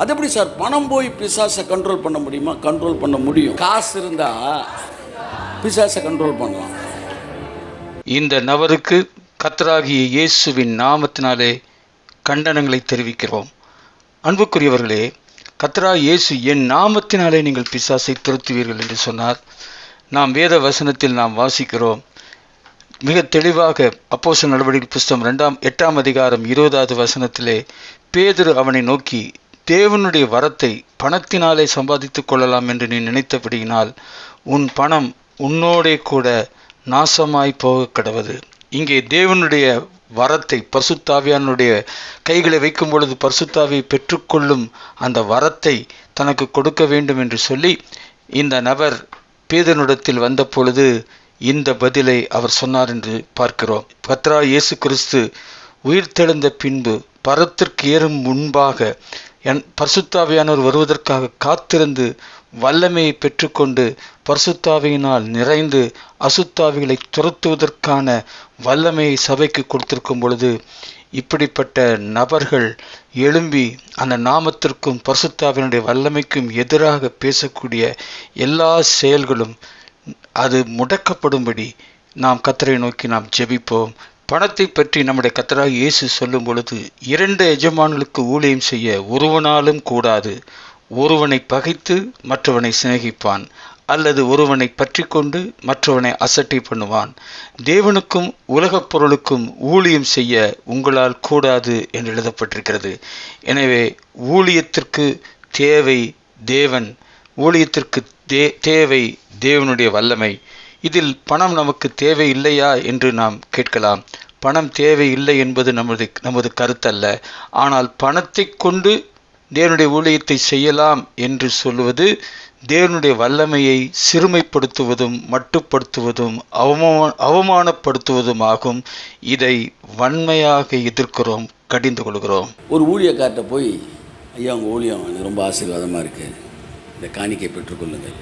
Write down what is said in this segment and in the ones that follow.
அது எப்படி சார்? பணம் போய் பிசாசை கண்ட்ரோல் பண்ண முடியுமா? கண்ட்ரோல் பண்ண முடியும். காசு இருந்தா பிசாசை கண்ட்ரோல் பண்ணலாம். இந்த நபருக்கு கத்தராகிய இயேசுவின் நாமத்தினாலே கண்டனங்களை தெரிவிக்கிறோம். அன்புக்குரியவர்களே கத்ரா இயேசு என் நாமத்தினாலே நீங்கள் பிசாசை துரத்துவீர்கள் என்று சொன்னார். நாம் வேத வசனத்தில் நாம் வாசிக்கிறோம். மிக தெளிவாக அப்போச நடவடிக்கை புஸ்தகம் ரெண்டாம் எட்டாம் அதிகாரம் இருபதாவது வசனத்திலே பேதுரு அவனை நோக்கி தேவனுடைய வரத்தை பணத்தினாலே சம்பாதித்து கொள்ளலாம் என்று நீ நினைத்தபடியினால் உன் பணம் உன்னோடே கூட நாசமாய் போக கடவது. இங்கே தேவனுடைய வரத்தை பர்சுத்தாவியானுடைய கைகளை வைக்கும் பொழுது பர்சுத்தாவியை பெற்றுக்கொள்ளும் அந்த வரத்தை தனக்கு கொடுக்க வேண்டும் என்று சொல்லி இந்த நபர் பேதனிடத்தில் வந்த பொழுது இந்த பதிலை அவர் சொன்னார் என்று பார்க்கிறோம். பத்ரா இயேசு கிறிஸ்து உயிர்த்தெழுந்த பின்பு பரத்திற்கு ஏறும் முன்பாக என் பரிசுத்தாவியானவர் வருவதற்காக காத்திருந்து வல்லமையை பெற்றுக்கொண்டு பரிசுத்தாவியினால் நிறைந்து அசுத்தாவிகளை துரத்துவதற்கான வல்லமையை சபைக்கு கொடுத்திருக்கும் பொழுது இப்படிப்பட்ட நபர்கள் எழும்பி அந்த நாமத்திற்கும் பரிசுத்தாவினுடைய வல்லமைக்கும் எதிராக பேசக்கூடிய எல்லா செயல்களும் அது முடக்கப்படும்படி நாம் கத்தரை நோக்கி நாம் ஜெபிப்போம். பணத்தை பற்றி நம்முடைய கத்தராக இயேசு சொல்லும் பொழுது இரண்டு எஜமான்களுக்கு ஊழியம் செய்ய ஒருவனாலும் கூடாது. ஒருவனை பகைத்து மற்றவனை சிநேகிப்பான் அல்லது ஒருவனை பற்றி கொண்டு மற்றவனை அசட்டை பண்ணுவான். தேவனுக்கும் உலகப் பொருளுக்கும் ஊழியம் செய்ய உங்களால் கூடாது என்று எழுதப்பட்டிருக்கிறது. எனவே ஊழியத்திற்கு தேவை தேவன். ஊழியத்திற்கு தே தேவை தேவனுடைய வல்லமை. இதில் பணம் நமக்கு தேவை இல்லையா என்று நாம் கேட்கலாம். பணம் தேவை இல்லை என்பது நமது நமது கருத்தல்ல. ஆனால் பணத்தை கொண்டு தேவனுடைய ஊழியத்தை செய்யலாம் என்று சொல்லுவது தேவனுடைய வல்லமையை சிறுமைப்படுத்துவதும் மட்டுப்படுத்துவதும் அவமா அவமானப்படுத்துவதும் ஆகும். இதை வன்மையாக எதிர்க்கிறோம் கடிந்து கொள்கிறோம். ஒரு ஊழியக்கார்ட்ட போய் ஐயா உங்கள் ஊழியம் எனக்கு ரொம்ப ஆசீர்வாதமாக இருக்குது இந்த காணிக்கை பெற்றுக்கொள்ளுங்கள்.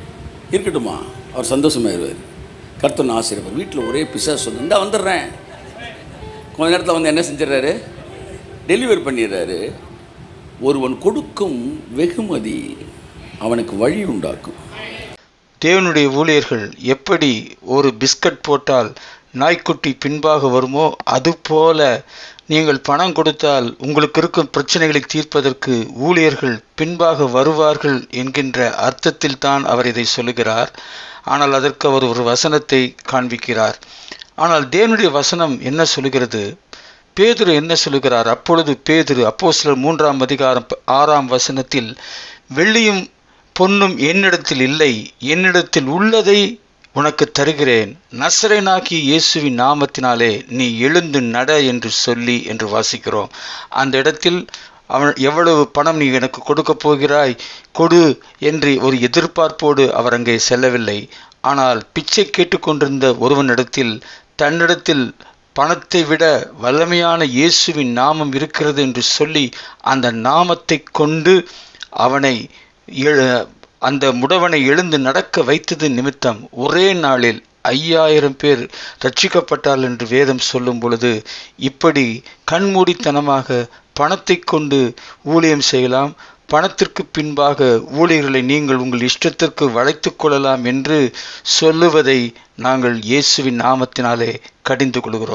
இருக்கட்டுமா? அவர் சந்தோஷமாயிருவார். கர்த்தன் ஆசிரியர் வீட்டில் ஒரே பிசாஸ் சொல்லு இந்த வந்துடுறேன். கொஞ்ச நேரத்தில் வந்து என்ன செஞ்சிடறாரு? டெலிவரி பண்ணிடுறாரு. ஒருவன் கொடுக்கும் வெகுமதி அவனுக்கு வழி உண்டாக்கும். தேவனுடைய ஊழியர்கள் எப்படி ஒரு பிஸ்கட் போட்டால் நாய்க்குட்டி பின்பாக வருமோ? அதுபோல நீங்கள் பணம் கொடுத்தால் உங்களுக்கு இருக்கும் பிரச்சனைகளை தீர்ப்பதற்கு ஊழியர்கள் பின்பாக வருவார்கள் என்கின்ற அர்த்தத்தில் தான் அவர் இதை சொல்லுகிறார். ஆனால் அதற்கு அவர் ஒரு வசனத்தை காண்பிக்கிறார். ஆனால் தேவனுடைய வசனம் என்ன சொல்லுகிறது? பேதுரு என்ன சொல்லுகிறார்? அப்பொழுது பேதுரு அப்போ சிலர் மூன்றாம் அதிகாரம் ஆறாம் வசனத்தில் வெள்ளியும் பொன்னும் என்னிடத்தில் இல்லை. என்னிடத்தில் உள்ளதை உனக்கு தருகிறேன். நசரேனாகிய இயேசுவின் நாமத்தினாலே நீ எழுந்து நட என்று சொல்லி என்று வாசிக்கிறோம். அந்த இடத்தில் அவன் எவ்வளவு பணம் நீ எனக்கு கொடுக்க போகிறாய்? கொடு என்று ஒரு எதிர்பார்ப்போடு அவர் அங்கே செல்லவில்லை. ஆனால் பிச்சை கேட்டுக்கொண்டிருந்த ஒருவனிடத்தில் தன்னிடத்தில் பணத்தை விட வல்லமையான இயேசுவின் நாமம் இருக்கிறது என்று சொல்லி அந்த நாமத்தை கொண்டு அவனை அந்த முடவனை எழுந்து நடக்க வைத்தது நிமித்தம் ஒரே நாளில் ஐயாயிரம் பேர் ரட்சிக்கப்பட்டால் என்று வேதம் சொல்லும் பொழுது இப்படி கண்மூடித்தனமாக பணத்தை கொண்டு ஊழியம் செய்யலாம். பணத்திற்கு பின்பாக ஊழியர்களை நீங்கள் உங்கள் இஷ்டத்திற்கு வளைத்து கொள்ளலாம் என்று சொல்லுவதை நாங்கள் இயேசுவின் நாமத்தினாலே கடிந்து கொள்கிறோம்.